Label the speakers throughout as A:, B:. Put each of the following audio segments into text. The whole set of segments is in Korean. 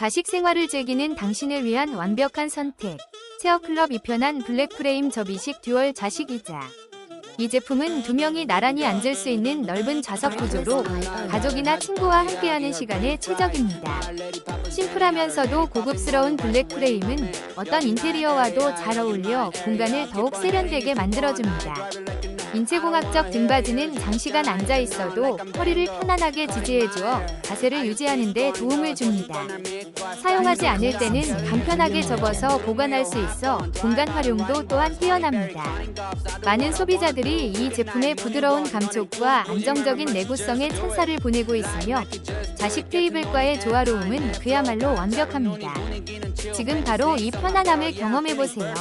A: 자식 생활을 즐기는 당신을 위한 완벽한 선택. 체어클럽 이편한 블랙프레임 접이식 듀얼 자식이자. 이 제품은 두 명이 나란히 앉을 수 있는 넓은 좌석 구조로 가족이나 친구와 함께하는 시간에 최적입니다. 심플하면서도 고급스러운 블랙 프레임은 어떤 인테리어와도 잘 어울려 공간을 더욱 세련되게 만들어줍니다. 인체공학적 등받이는 장시간 앉아 있어도 허리를 편안하게 지지해주어 자세를 유지하는 데 도움을 줍니다. 사용하지 않을 때는 간편하게 접어서 보관할 수 있어 공간 활용도 또한 뛰어납니다. 많은 소비자들이 이 제품의 부드러운 감촉과 안정적인 내구성에 찬사를 보내고 있으며 자식 테이블과의 조화로움은 그야말로 완벽합니다. 지금 바로 이 편안함을 경험해보세요.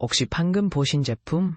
B: 혹시 방금 보신 제품